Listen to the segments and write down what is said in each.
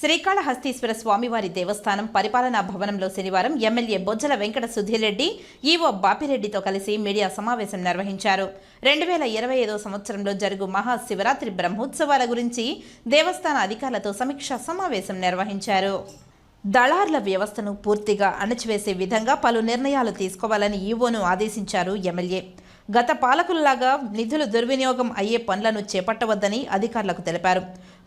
శ్రీకాళహస్తీశ్వర స్వామివారి దేవస్థానం పరిపాలనా భవనంలో శనివారం ఎమ్మెల్యే బొజ్జల వెంకట సుధీరెడ్డి ఈవో బాపిరెడ్డితో కలిసి మీడియా సమావేశం నిర్వహించారు. రెండు వేల ఇరవై ఐదో సంవత్సరంలో జరుగు మహాశివరాత్రి బ్రహ్మోత్సవాల గురించి దేవస్థాన అధికారులతో సమీక్షా సమావేశం నిర్వహించారు. దళార్ల వ్యవస్థను పూర్తిగా అణచివేసే విధంగా పలు నిర్ణయాలు తీసుకోవాలని ఈవోను ఆదేశించారు ఎమ్మెల్యే. గత పాలకుల్లాగా నిధులు దుర్వినియోగం అయ్యే పనులను చేపట్టవద్దని అధికారులకు తెలిపారు.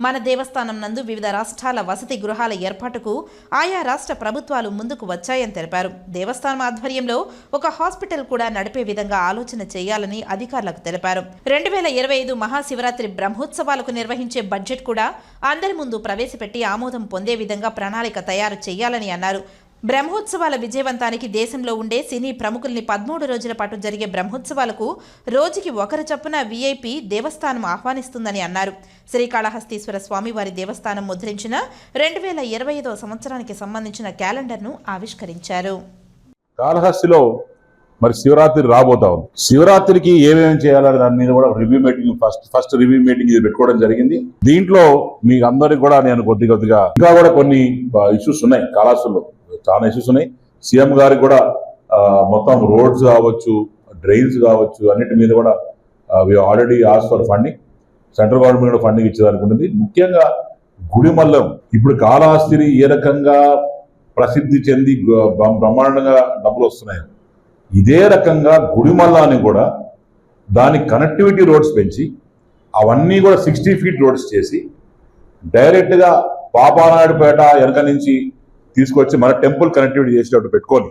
మన దేవస్థానం నందు వివిధ రాష్ట్రాల వసతి గృహాల ఏర్పాటుకు ఆయా రాష్ట్ర ప్రభుత్వాలు ముందుకు వచ్చాయని తెలిపారు. దేవస్థానం ఆధ్వర్యంలో ఒక హాస్పిటల్ కూడా నడిపే విధంగా ఆలోచన చేయాలని అధికారులకు తెలిపారు. రెండు వేల ఇరవై ఐదు మహాశివరాత్రి బ్రహ్మోత్సవాలకు నిర్వహించే బడ్జెట్ కూడా అందరి ముందు ప్రవేశపెట్టి ఆమోదం పొందే విధంగా ప్రణాళిక తయారు చేయాలని అన్నారు. బ్రహ్మోత్సవాల విజయవంతానికి దేశంలో ఉండే సినీ ప్రముఖుల్ని పదమూడు రోజుల పాటు జరిగే బ్రహ్మోత్సవాలకు రోజుకి ఒకరు చొప్పున వీఐపీ దేవస్థానం ఆహ్వానిస్తుందని అన్నారు. శ్రీకాళహస్తీశ్వర స్వామివారి దేవస్థానం ముద్రించిన రెండు వేల ఇరవై ఐదో సంవత్సరానికి సంబంధించిన క్యాలెండర్ను ఆవిష్కరించారు. కాళహస్తిలో మరి శివరాత్రి రాబోతా ఉంది. శివరాత్రికి ఏమేమి చేయాలని దాని మీద కూడా review meeting first first review meeting ఇది పెట్టుకోవడం జరిగింది. దీంట్లో మీకు అందరికి కూడా నేను కొద్ది కొద్దిగా ఇంకా కూడా కొన్ని ఇష్యూస్ ఉన్నాయి కాళహస్తిలో. చాలా ఇష్యూస్ ఉన్నాయి. సీఎం గారికి కూడా మొత్తం రోడ్స్ కావచ్చు డ్రైన్స్ కావచ్చు అన్నిటి మీద కూడా already as per funding central government కూడా ఫండింగ్ ఇచ్చేదానికి ఉంటుంది ముఖ్యంగా గుడిమల్లం ఇప్పుడు కాళహస్తిని ఏ రకంగా ప్రసిద్ధి చెంది బ్రహ్మాండంగా డబ్బులు వస్తున్నాయి ఇదే రకంగా గుడిమల్లాని కూడా దాని కనెక్టివిటీ రోడ్స్ పెంచి అవన్నీ కూడా సిక్స్టీ ఫీట్ రోడ్స్ చేసి డైరెక్ట్గా పాపానాయుడుపేట వెనక నుంచి తీసుకొచ్చి మన టెంపుల్ కనెక్టివిటీ చేసేటట్టు పెట్టుకొని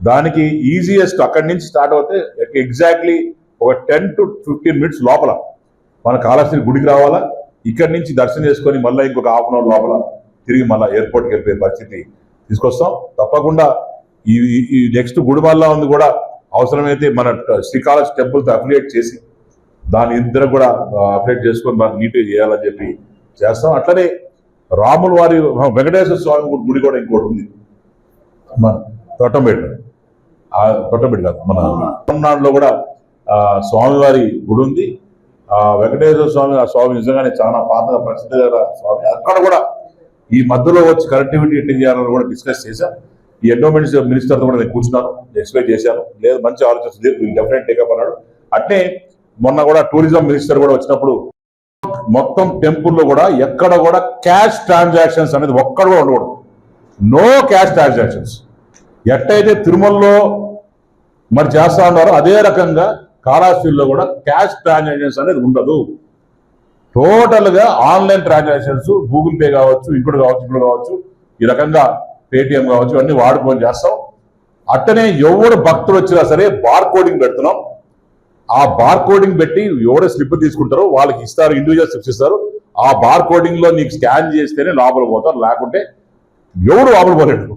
దానికి ఈజియెస్ట్ అక్కడి నుంచి స్టార్ట్ అవుతే ఎగ్జాక్ట్లీ ఒక టెన్ టు ఫిఫ్టీన్ మినిట్స్ లోపల మన కాళహస్తి గుడికి రావాలా ఇక్కడి నుంచి దర్శనం చేసుకొని మళ్ళీ ఇంకొక హాఫ్ అన్ అవర్ లోపల తిరిగి మళ్ళీ ఎయిర్పోర్ట్కి వెళ్ళిపోయే పరిస్థితి తీసుకొస్తాం. తప్పకుండా ఈ ఈ- నెక్స్ట్ గుడిమల్లా ఉంది కూడా అవసరమైతే మన శ్రీకాళహస్తి టెంపుల్తో అఫిలియేట్ చేసి దాని ఇద్దరు కూడా అఫిలియేట్ చేసుకొని మనం నీట్గా చేయాలని చెప్పి చేస్తాం. అట్లనే రాముల వారి వెంకటేశ్వర స్వామి గుడి కూడా ఇంకోటి ఉంది. మన తొట్టంపేట ఆ తొట్టంపేట కాదు మన తమిళనాడులో కూడా స్వామివారి గుడి ఉంది. ఆ వెంకటేశ్వర స్వామి ఆ స్వామి నిజంగానే చాలా పాతగా ప్రసిద్ధి గల స్వామి. అక్కడ కూడా ఈ మధ్యలో వచ్చి కనెక్టివిటీ ఎట్లా చేయాలని కూడా డిస్కస్ చేశాం. ఈ ఎండోమెంట్స్ మినిస్టర్తో కూడా నేను కూర్చున్నాను ఎక్స్ప్లెయిన్ చేశాను. లేదు మంచి ఆలోచన డెఫినెట్ టేకప్ అన్నాడు. అట్నే మొన్న కూడా టూరిజం మినిస్టర్ కూడా వచ్చినప్పుడు మొత్తం టెంపుల్లో కూడా ఎక్కడ కూడా క్యాష్ ట్రాన్సాక్షన్స్ అనేది ఒక్కడ కూడా ఉండకూడదు. No cash transactions. ఎట్టయితే తిరుమలలో మరి చేస్తా ఉన్నారో అదే రకంగా కాళాశ్రీలో కూడా క్యాష్ ట్రాన్సాక్షన్స్ అనేది ఉండదు. టోటల్గా ఆన్లైన్ ట్రాన్సాక్షన్స్ గూగుల్ పే కావచ్చు ఇంకోటి కావచ్చు ఇంకోటి కావచ్చు ఈ రకంగా పేటిఎం కావచ్చు అన్ని వాడుకొని చేస్తాం. అట్టనే ఎవరు భక్తులు వచ్చినా సరే బార్ కోడింగ్ పెడుతున్నాం. ఆ బార్ కోడింగ్ పెట్టి ఎవరు స్లిప్ తీసుకుంటారో వాళ్ళకి ఇస్తారు ఇండివిజువల్ స్లిప్స్ ఇస్తారు. ఆ బార్ కోడింగ్లో నీకు స్కాన్ చేస్తేనే లోపల పోతారు లేకుంటే ఎవడు లోపల పోలేడు.